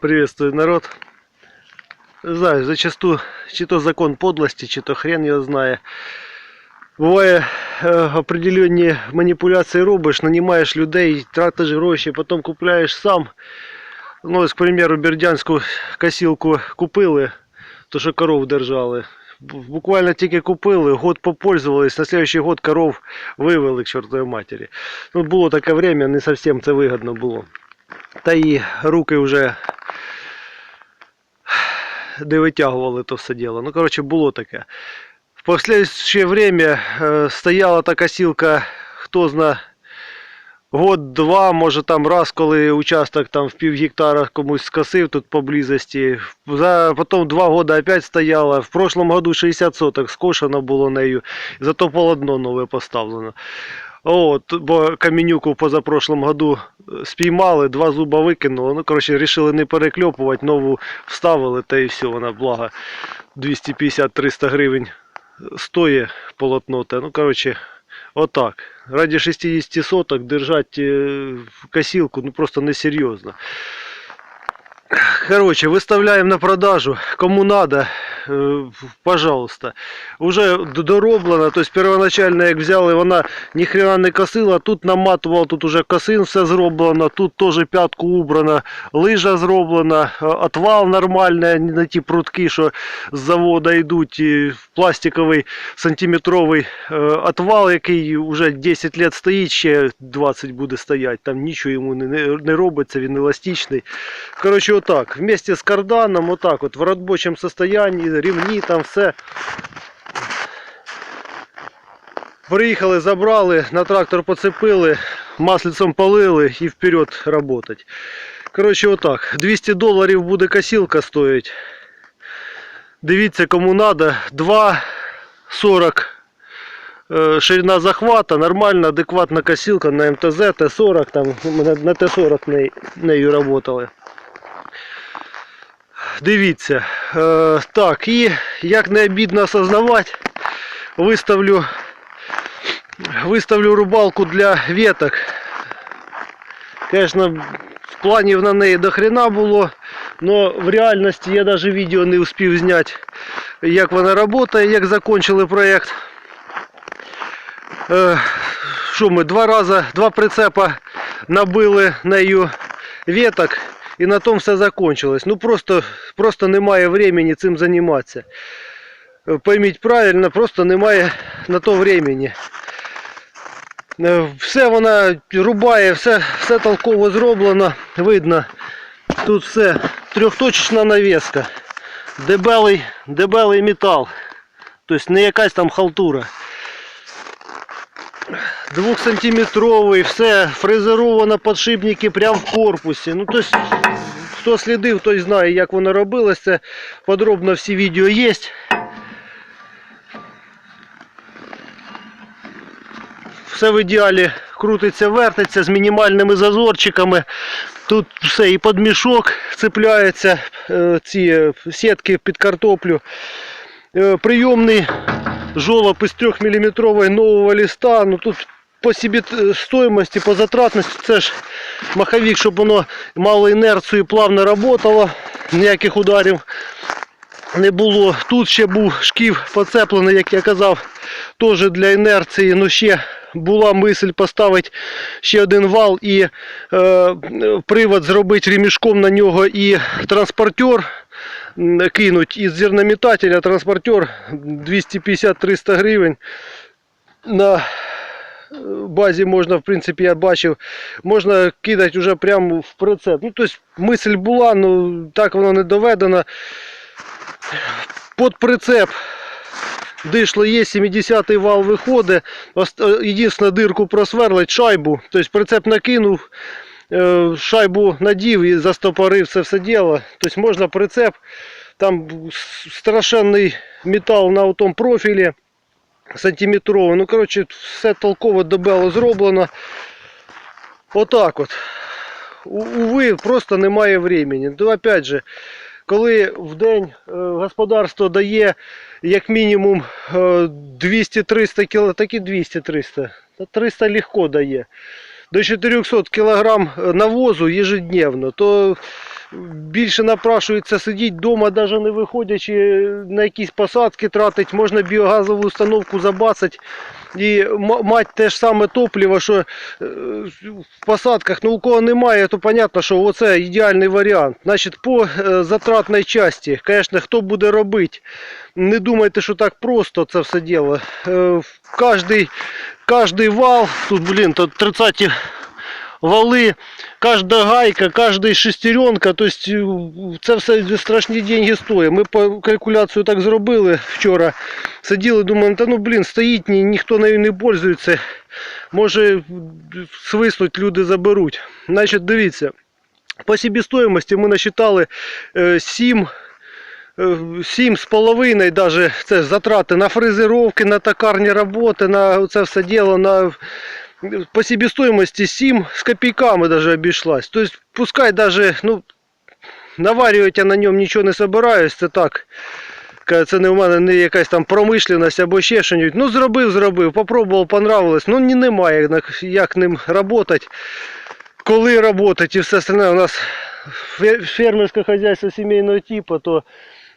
Приветствую, народ. Знаю, зачастую, чи то закон подлости, чи то хрен його знає. Буває е, определенні маніпуляції робиш, нанімаєш людей, тратиш гроші, потім купляєш сам. Ну, ось, к примеру, бердянську косілку купили, то що коров держали. Буквально тільки купили, год попользовались, на следующий год коров вивели к чортовій матері. Ну, було таке время, не зовсім це вигідно було. Та і руки вже не витягували то все діло. Ну, коротше, було таке. В последующее время е, стояла та косілка, хто зна, год-два, може там раз, коли участок там в пів гектара комусь скосив тут поблизості. За, потім два года опять стояла. В прошлом году 60 соток скошено було нею. Зато полотно нове поставлено. От, бо каменюку позапрошлом году е, спіймали, два зуба викинули. Ну, коротше, рішили не перекльопувати, нову вставили, та і все, вона благо 250-300 гривень стоїть полотно. Те. Ну, коротше, отак. Раді 60 соток держати е, косілку, ну просто несерйозно. Короче, выставляем на продажу. Кому э, пожалуйста. Уже д- дороблено, то есть первоначально як взяли, вона ні хрена не косила, тут наматувала, тут уже косин все зроблено, тут теж п'ятку убрано, лижа зроблена, е, отвал нормальний, на ті прутки, що з заводу йдуть, і пластиковий сантиметровий е, отвал, який вже 10 років стоїть, ще 20 буде стояти, там нічого йому не, робиться, він еластичний. Коротше, отак, вместе з карданом, отак, от в робочому состоянні, ремні, там все. Приїхали, забрали, на трактор поцепили, маслицем полили і вперед работать. Коротше, отак. 200 доларів буде косілка стоїть. Дивіться, кому надо. 2,40 е, ширина захвата, нормальна, адекватна косілка на МТЗ, Т-40, там на, на Т-40 нею, работали. Дивіться. Е, так, і як не обідно осознавати, виставлю, виставлю рубалку для веток. Конечно, планів на неї до хрена було, але в реальності я навіть відео не успів зняти, як вона працює, як закінчили проєкт. Е, Що ми два рази, два прицепа набили нею веток і на тому все закончилось. Ну просто, просто немає времени цим займатися. Пойміть правильно, просто немає на то времени. Е, Все вона рубає, все, все толково зроблено, видно. Тут все трьохточечна навіска. Дебелий, дебелий метал. Тобто не якась там халтура. Двохсантиметровий, все фрезеровано подшипники прямо в корпусі. Ну, тобто, хто слідив, той знає, як воно робилося. Подробно всі відео є. Все в ідеалі крутиться, вертиться з мінімальними зазорчиками. Тут все і під мішок цепляється, е, ці е, сітки під картоплю. Е, Прийомний жолоб із 3 мм нового листа. Ну тут по собі стоїмості, по затратності, це ж маховик, щоб воно мало інерцію плавно працювало, ніяких ударів не було. Тут ще був шків поцеплений, як я казав, теж для інерції. Ну ще була мисль поставити ще один вал і е, привод зробити ремішком на нього і транспортер кинуть із зернометателя транспортер 250-300 гривень. На базі можна, в принципі, я бачив, можна кидати вже прямо в прицеп. Ну, тобто мисль була, але так воно не доведено. Под прицеп дишло є, 70-й вал виходить. Е, Єдине дирку просверлить шайбу. Тобто прицеп накинув, е, шайбу надів і застопорив це все діло. Тобто можна прицеп, там страшенний метал на тому профілі сантиметровий. Ну, коротше, все толково добело зроблено. Отак от. Уви, просто немає времени. То, опять же, коли в день е, господарство дає як мінімум е, 200-300 кг, так і 200-300, та 300 легко дає. До 400 кг навозу ежедневно, то більше напрашується сидіти вдома, навіть не виходячи на якісь посадки тратить, можна біогазову установку забацати. І м- мать те ж саме топливо, що е, в посадках, ну у кого немає, то понятно, що оце ідеальний варіант. Значить, по е, затратній часті, звісно, хто буде робити, не думайте, що так просто це все діло. Е, Кожний, кожний вал, тут, блін, тут 30 вали, кожна гайка, кожна шестеренка, то есть е, це все страшні деньги стоїть. Ми по калькуляцію так зробили вчора. Сиділи, думаємо, та ну блін, стоїть, ні, ніхто нею не пользується. Може свиснуть, люди заберуть. Значить, дивіться. По себестоимости ми насчитали е, 7 Сім з половиною даже це затрати на фрезеровки, на токарні роботи, на це все діло, на по себестоимости 7 з копійками даже обійшлась. Тобто, пускай даже, ну, наварювати я на ньому нічого не собираюсь, це так. Це не в мене не якась там промишленість або ще щось. Ну, зробив, зробив, попробував, понравилось. Ну, ні, немає на- як ним працювати, коли працювати і все остальне. У нас фермерське хозяйство сімейного типу, то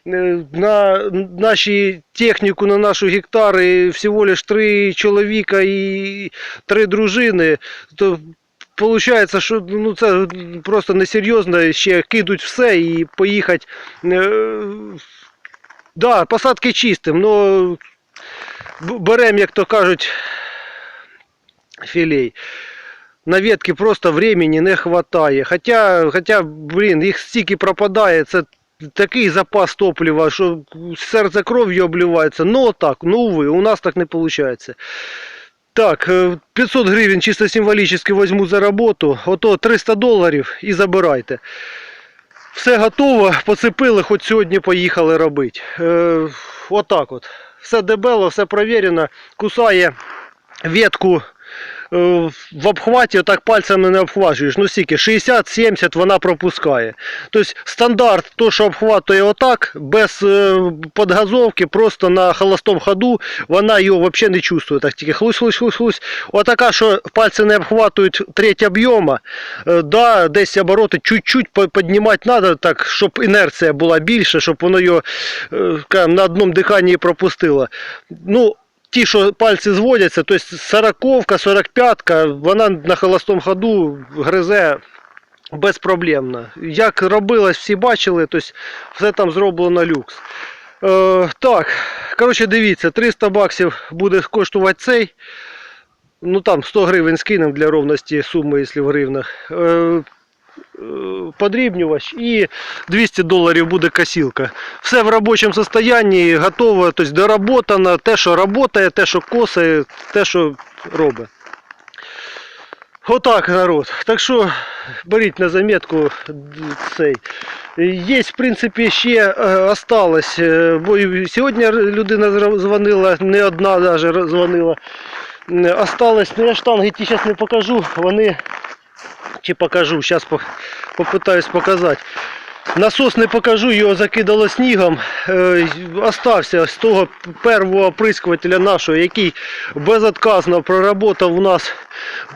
на наші техніку, на нашу гектари всього лиш три чоловіка і три дружини, то Получається, що ну, це просто несерйозно, ще кидуть все і поїхати. Е, да, посадки чистим, но беремо, як то кажуть, філей. На ветки просто времени не хватає. Хоча, хоча, блін, їх стільки пропадає, це такий запас топлива, що серце кров'ю обливається. Ну так, ну увы, у нас так не виходить. Так, е, 500 гривень чисто символически возьму за роботу, ото 300 доларів і забирайте. Все готово, поцепили, хоч сьогодні поїхали робити. Е, отак от. Все дебело, все провірено. Кусає ветку е, в обхваті, отак пальцями не обхвачуєш. Ну скільки, 60-70 вона пропускає. Тобто стандарт, то, що обхватує отак, без е, подгазовки, просто на холостому ходу, вона його взагалі не чувствує. Так тільки хлусь, хлусь, хлусь, хлусь. Отака, що пальці не обхватують треть об'єма, е, да, десь обороти чуть-чуть піднімати треба, так, щоб інерція була більша, щоб воно його е, на одному диханні пропустило. Ну, ті, що пальці зводяться, тобто 40-ка, 45-ка, вона на холостому ходу гризе безпроблемно. Як робилось, всі бачили, тобто все там зроблено люкс. Е, так, коротше, дивіться, 300 баксів буде коштувати цей. Ну там 100 гривень скинемо для ровності суми, якщо в гривнах. Е, подрібнювач і 200 доларів буде косілка. Все в робочому стані, готово, тобто доработано, те, що працює, те, що косає, те, що робить. Отак, народ. Так що беріть на заметку цей. Є, в принципі, ще е, осталось, е, бо сьогодні людина дзвонила, не одна навіть дзвонила. Осталось, ну я штанги ті зараз не покажу, вони чи покажу, зараз попитаюсь показати. Насос не покажу, його закидало снігом. Е, остався з того першого оприскувателя нашого, який безотказно проработав у нас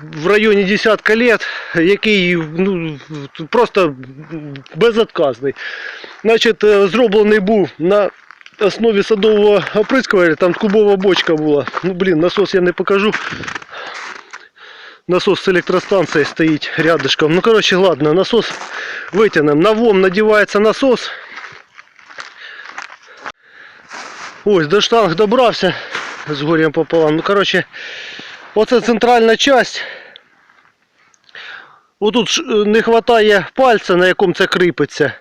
в районі десятка лет, який ну, просто безотказний. Значить, е, зроблений був на основі садового оприскувателя, там кубова бочка була. Ну, блін, насос я не покажу. Насос з електростанції стоїть рядышком. Ну, коротше, ладно, насос витягнемо. На ВОМ надівається насос. Ось, до штанг добрався з горем пополам. Ну, коротше, оце центральна часть. Отут ж, е, не вистачає пальця, на якому це кріпиться.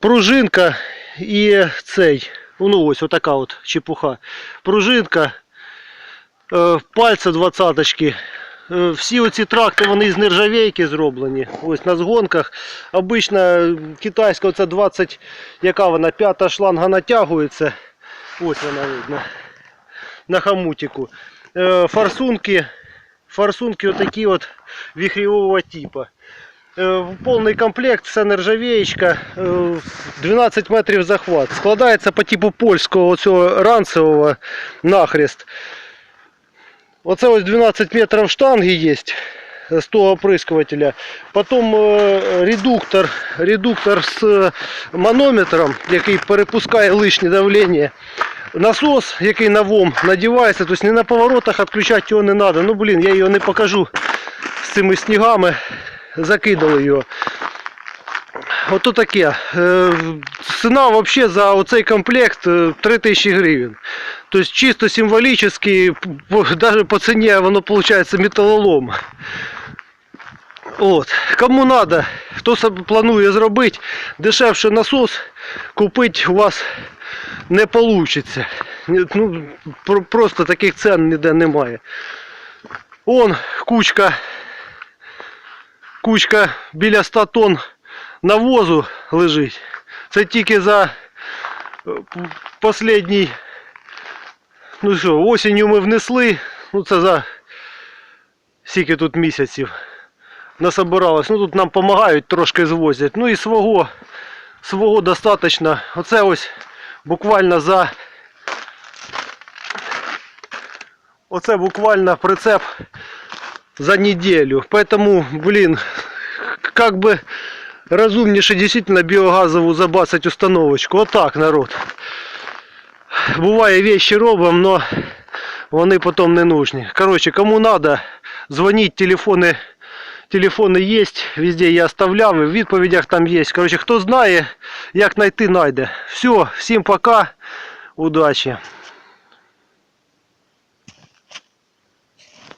Пружинка і цей. Ну ось отака от чепуха. Пружинка, е, пальця двадцяточки. Е, Всі оці тракти вони з нержавейки зроблені. Ось на згонках. Обично китайська оця 20, яка вона, п'ята шланга натягується. Ось вона видно. На хамутику. Е, Форсунки. Форсунки отакі от вихревого типа. Е, Повний комплект, все нержавеєчка, е, 12 метрів захват. Складається по типу польського оцього ранцевого нахрест. Оце ось 12 метрів штанги є. з того оприскувателя. Потім е, редуктор, редуктор з е, манометром, який перепускає лишнє давлення. Насос, який на ВОМ надівається, тобто не на поворотах відключати його не треба. Ну блін, я його не покажу з цими снігами. Закидали його. Ото таке. Е, Ціна взагалі за оцей комплект е, 3000 гривень. Тобто чисто символічно, навіть по ціні воно виходить металолом. От. Кому треба, хто собі планує зробити, дешевше насос купити у вас не вийде. Ну, про- просто таких цен ніде немає. Он кучка, кучка біля 100 тонн навозу лежить. Це тільки за е, п- последній. Ну що, осінню ми внесли. Ну це за скільки тут місяців насобиралось. Ну тут нам допомагають, трошки звозять. Ну і свого, свого достатньо. Оце ось буквально за. Оце буквально прицеп за неделю. Поэтому, блин, как бы разумніше действительно биогазову забацать установочку. Отак, народ. Буває вещи робимо, но вони потім не нужні. Короче, кому надо, дзвоніть, телефони, телефони є, везде я оставляв, і в відповідях там є. Короче, хто знає, як знайти, знайде. Все, всім пока, удачі.